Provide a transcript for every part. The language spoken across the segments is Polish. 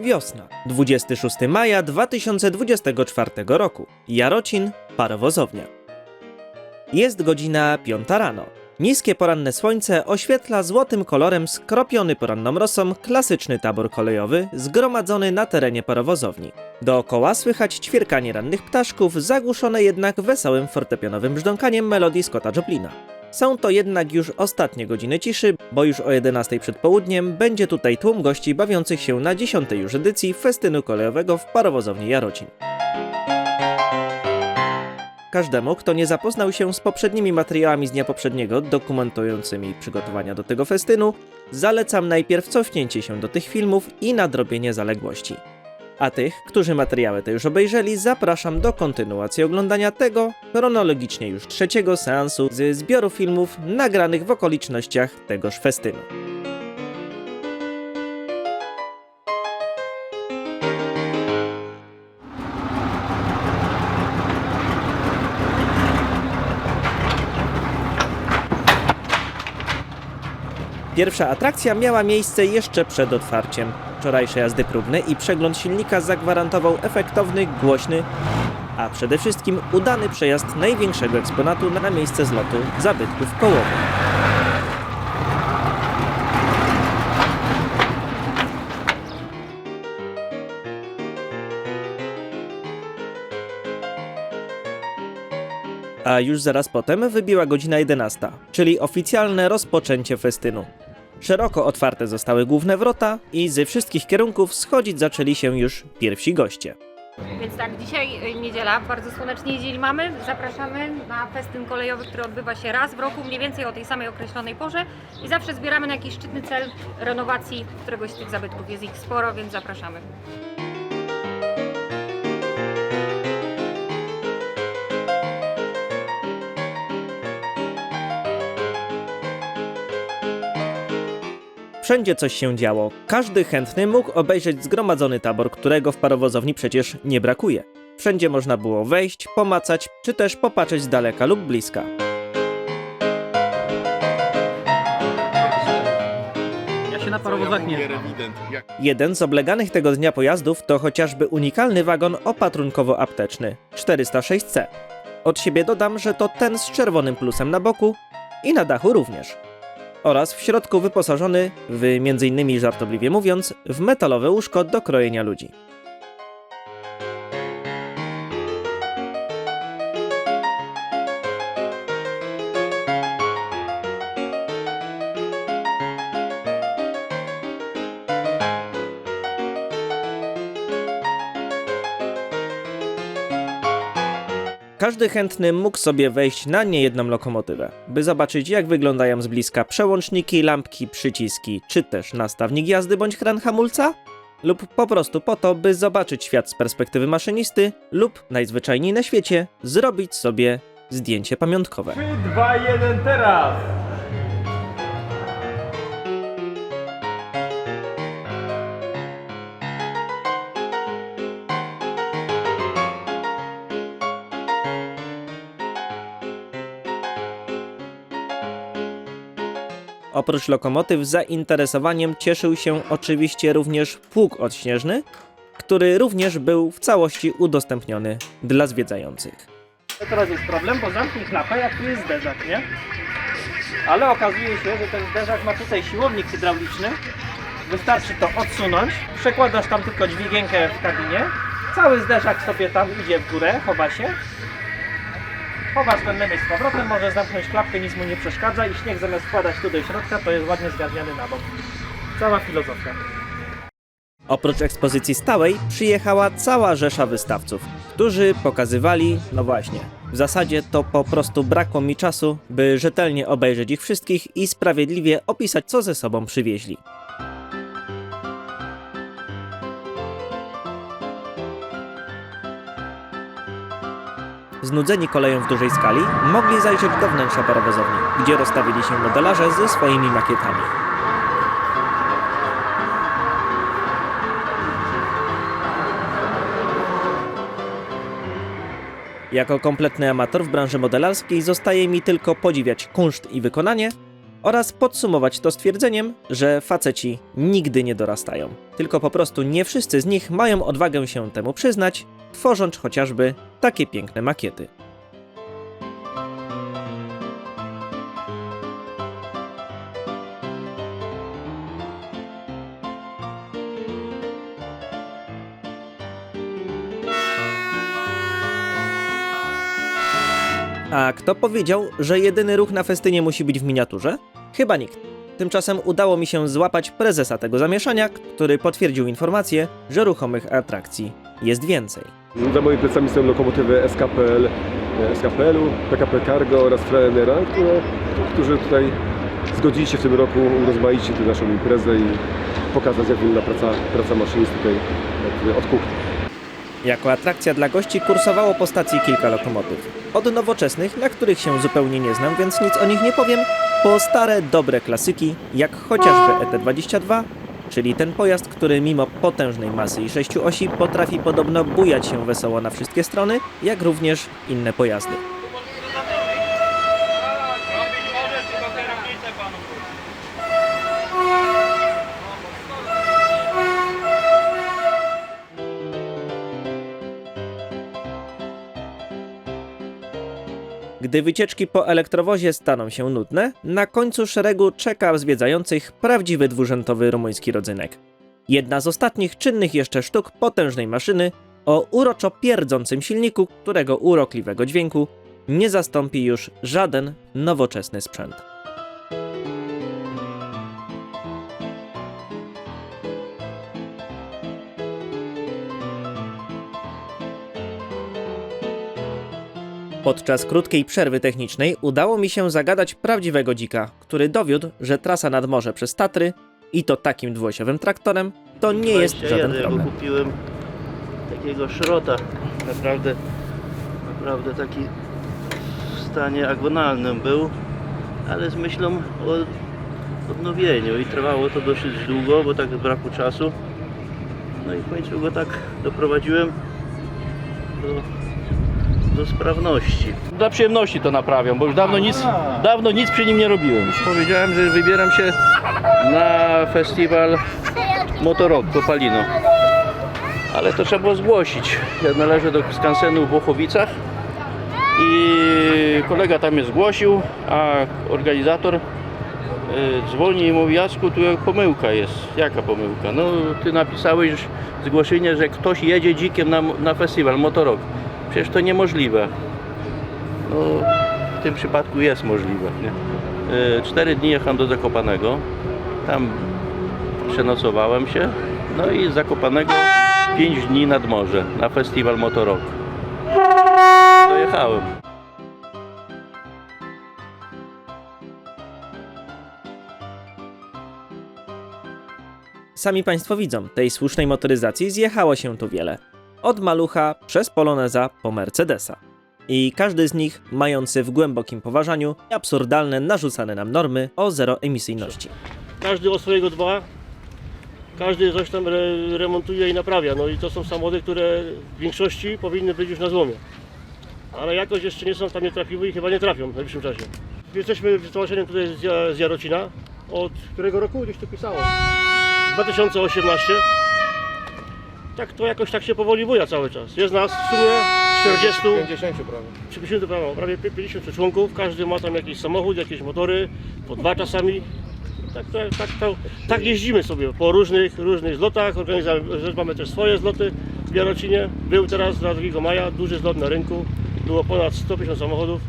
Wiosna. 26 maja 2024 roku. Jarocin, parowozownia. Jest godzina 5 rano. Niskie poranne słońce oświetla złotym kolorem skropiony poranną rosą klasyczny tabor kolejowy zgromadzony na terenie parowozowni. Dookoła słychać ćwierkanie rannych ptaszków, zagłuszone jednak wesołym fortepianowym brzdąkaniem melodii Scotta Joplina. Są to jednak już ostatnie godziny ciszy, bo już o 11 przed południem będzie tutaj tłum gości bawiących się na 10 już edycji festynu kolejowego w parowozowni Jarocin. Każdemu, kto nie zapoznał się z poprzednimi materiałami z dnia poprzedniego, dokumentującymi przygotowania do tego festynu, zalecam najpierw cofnięcie się do tych filmów i nadrobienie zaległości. A tych, którzy materiały te już obejrzeli, zapraszam do kontynuacji oglądania tego, chronologicznie już trzeciego seansu z zbioru filmów nagranych w okolicznościach tegoż festynu. Pierwsza atrakcja miała miejsce jeszcze przed otwarciem. Wczorajsze jazdy próbne i przegląd silnika zagwarantował efektowny, głośny, a przede wszystkim udany przejazd największego eksponatu na miejsce zlotu zabytków kołowych. A już zaraz potem wybiła godzina 11, czyli oficjalne rozpoczęcie festynu. Szeroko otwarte zostały główne wrota i ze wszystkich kierunków schodzić zaczęli się już pierwsi goście. Więc tak, dzisiaj y, niedziela, bardzo słonecznie dzień mamy. Zapraszamy na festyn kolejowy, który odbywa się raz w roku, mniej więcej o tej samej określonej porze. I zawsze zbieramy na jakiś szczytny cel renowacji któregoś z tych zabytków. Jest ich sporo, więc zapraszamy. Wszędzie coś się działo. Każdy chętny mógł obejrzeć zgromadzony tabor, którego w parowozowni przecież nie brakuje. Wszędzie można było wejść, pomacać, czy też popatrzeć z daleka lub bliska. Ja się na parowozach nie znam. Jeden z obleganych tego dnia pojazdów to chociażby unikalny wagon opatrunkowo-apteczny 406C. Od siebie dodam, że to ten z czerwonym plusem na boku i na dachu również. Oraz w środku wyposażony w, m.in. żartobliwie mówiąc, w metalowe łóżko do krojenia ludzi. Każdy chętny mógł sobie wejść na niejedną lokomotywę, by zobaczyć jak wyglądają z bliska przełączniki, lampki, przyciski, czy też nastawnik jazdy bądź kran hamulca, lub po prostu po to, by zobaczyć świat z perspektywy maszynisty, lub najzwyczajniej na świecie zrobić sobie zdjęcie pamiątkowe. 3, 2, 1, teraz! Oprócz lokomotyw zainteresowaniem cieszył się oczywiście również pług odśnieżny, który również był w całości udostępniony dla zwiedzających. Teraz jest problem, bo zamknij klapę, jak tu jest zderzak, nie? Ale okazuje się, że ten zderzak ma tutaj siłownik hydrauliczny. Wystarczy to odsunąć. Przekładasz tam tylko dźwigienkę w kabinie. Cały zderzak sobie tam idzie w górę, chowa się. Chowasz ten lemys z powrotem, możesz zamknąć klapkę, nic mu nie przeszkadza i śnieg zamiast wkładać tu do środka, to jest ładnie zgarniany na bok. Cała filozofia. Oprócz ekspozycji stałej przyjechała cała rzesza wystawców, którzy pokazywali, no właśnie, w zasadzie to po prostu brakło mi czasu, by rzetelnie obejrzeć ich wszystkich i sprawiedliwie opisać, co ze sobą przywieźli. Znudzeni koleją w dużej skali, mogli zajrzeć do wnętrza parowozowni, gdzie rozstawili się modelarze ze swoimi makietami. Jako kompletny amator w branży modelarskiej zostaje mi tylko podziwiać kunszt i wykonanie oraz podsumować to stwierdzeniem, że faceci nigdy nie dorastają. Tylko po prostu nie wszyscy z nich mają odwagę się temu przyznać, tworząc chociażby takie piękne makiety. A kto powiedział, że jedyny ruch na festynie musi być w miniaturze? Chyba nikt. Tymczasem udało mi się złapać prezesa tego zamieszania, który potwierdził informację, że ruchomych atrakcji jest więcej. Za moimi plecami są lokomotywy SKPL, e, SKPL-u, PKP Cargo oraz Frenera, które, którzy tutaj zgodzili się w tym roku urozmaicić tę naszą imprezę i pokazać jak wygląda praca, praca maszynist tutaj jakby od kuchni. Jako atrakcja dla gości kursowało po stacji kilka lokomotyw. Od nowoczesnych, na których się zupełnie nie znam, więc nic o nich nie powiem, po stare, dobre klasyki, jak chociażby ET22, czyli ten pojazd, który mimo potężnej masy i sześciu osi potrafi podobno bujać się wesoło na wszystkie strony, jak również inne pojazdy. Gdy wycieczki po elektrowozie staną się nudne, na końcu szeregu czeka zwiedzających prawdziwy dwurzętowy rumuński rodzynek. Jedna z ostatnich czynnych jeszcze sztuk potężnej maszyny o uroczo pierdzącym silniku, którego urokliwego dźwięku nie zastąpi już żaden nowoczesny sprzęt. Podczas krótkiej przerwy technicznej udało mi się zagadać prawdziwego dzika, który dowiódł, że trasa nad morze przez Tatry i to takim dwuosiowym traktorem to nie jest 21 żaden ja go problem. kupiłem takiego szrota, naprawdę, naprawdę taki w stanie agonalnym był, ale z myślą o odnowieniu i trwało to dosyć długo, bo tak z braku czasu. No i w końcu go tak doprowadziłem do, do sprawności. Dla przyjemności to naprawiam, bo już dawno nic, dawno nic przy nim nie robiłem. Powiedziałem, że wybieram się na festiwal Motorok Kopalino. Ale to trzeba było zgłosić. Ja należę do skansenu w Włochowicach i kolega tam mnie zgłosił, a organizator y, dzwoni i mówi Jacku, tu pomyłka jest. Jaka pomyłka? No ty napisałeś zgłoszenie, że ktoś jedzie dzikiem na, na festiwal Motorok. Przecież to niemożliwe. No w tym przypadku jest możliwe. Y, Cztery dni jechałem do Zakopanego. Tam przenocowałem się. No i z Zakopanego 5 dni nad morze na festiwal Motorok. Dojechałem. Sami Państwo widzą, tej słusznej motoryzacji zjechało się tu wiele. Od malucha przez Poloneza po Mercedesa. I każdy z nich mający w głębokim poważaniu absurdalne narzucane nam normy o zeroemisyjności. każdy o swojego dba, każdy coś tam re, remontuje i naprawia. No i to są samochody, które w większości powinny być już na złomie. Ale jakoś jeszcze nie są tam, nie trafiły i chyba nie trafią w najbliższym czasie. Jesteśmy stowarzyszeniem tutaj z, Ja- z Jarocina. Od którego roku gdzieś tu pisało? 2018. Tak to jakoś tak się powoli buja cały czas. Jest nas w sumie 40, 50 prawie. 50 prawo, prawie 50 członków, każdy ma tam jakiś samochód, jakieś motory, po dwa czasami. Tak, tak, tak, tak, tak jeździmy sobie po różnych, różnych zlotach, organizujemy, mamy też swoje zloty w Jarocinie. Był teraz 2 maja duży zlot na rynku, było ponad 150 samochodów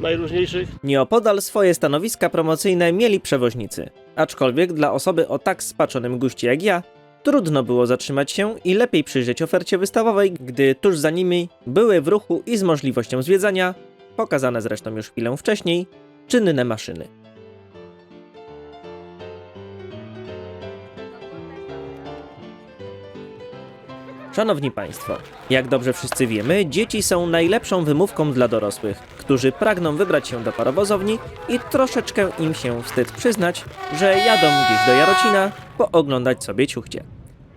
najróżniejszych. Nieopodal swoje stanowiska promocyjne mieli przewoźnicy. Aczkolwiek dla osoby o tak spaczonym guście jak ja, trudno było zatrzymać się i lepiej przyjrzeć ofercie wystawowej, gdy tuż za nimi były w ruchu i z możliwością zwiedzania, pokazane zresztą już chwilę wcześniej, czynne maszyny. Szanowni Państwo, jak dobrze wszyscy wiemy, dzieci są najlepszą wymówką dla dorosłych, którzy pragną wybrać się do parowozowni i troszeczkę im się wstyd przyznać, że jadą gdzieś do Jarocina pooglądać sobie ciuchcie.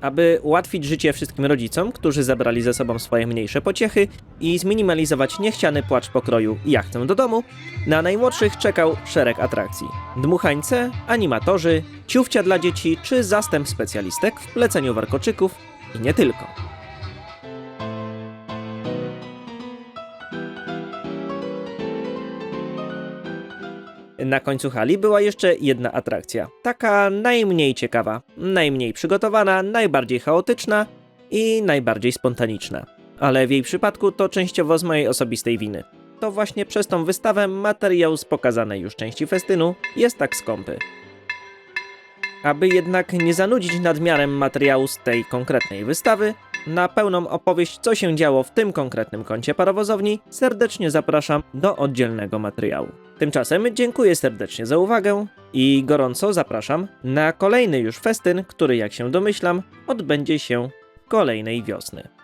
Aby ułatwić życie wszystkim rodzicom, którzy zabrali ze sobą swoje mniejsze pociechy i zminimalizować niechciany płacz pokroju ja chcę do domu, na najmłodszych czekał szereg atrakcji. Dmuchańce, animatorzy, ciufcia dla dzieci czy zastęp specjalistek w pleceniu warkoczyków i nie tylko. Na końcu hali była jeszcze jedna atrakcja. Taka najmniej ciekawa, najmniej przygotowana, najbardziej chaotyczna i najbardziej spontaniczna. Ale w jej przypadku to częściowo z mojej osobistej winy. To właśnie przez tą wystawę materiał z pokazanej już części festynu jest tak skąpy. Aby jednak nie zanudzić nadmiarem materiału z tej konkretnej wystawy, na pełną opowieść, co się działo w tym konkretnym kącie parowozowni, serdecznie zapraszam do oddzielnego materiału. Tymczasem dziękuję serdecznie za uwagę i gorąco zapraszam na kolejny już festyn, który, jak się domyślam, odbędzie się kolejnej wiosny.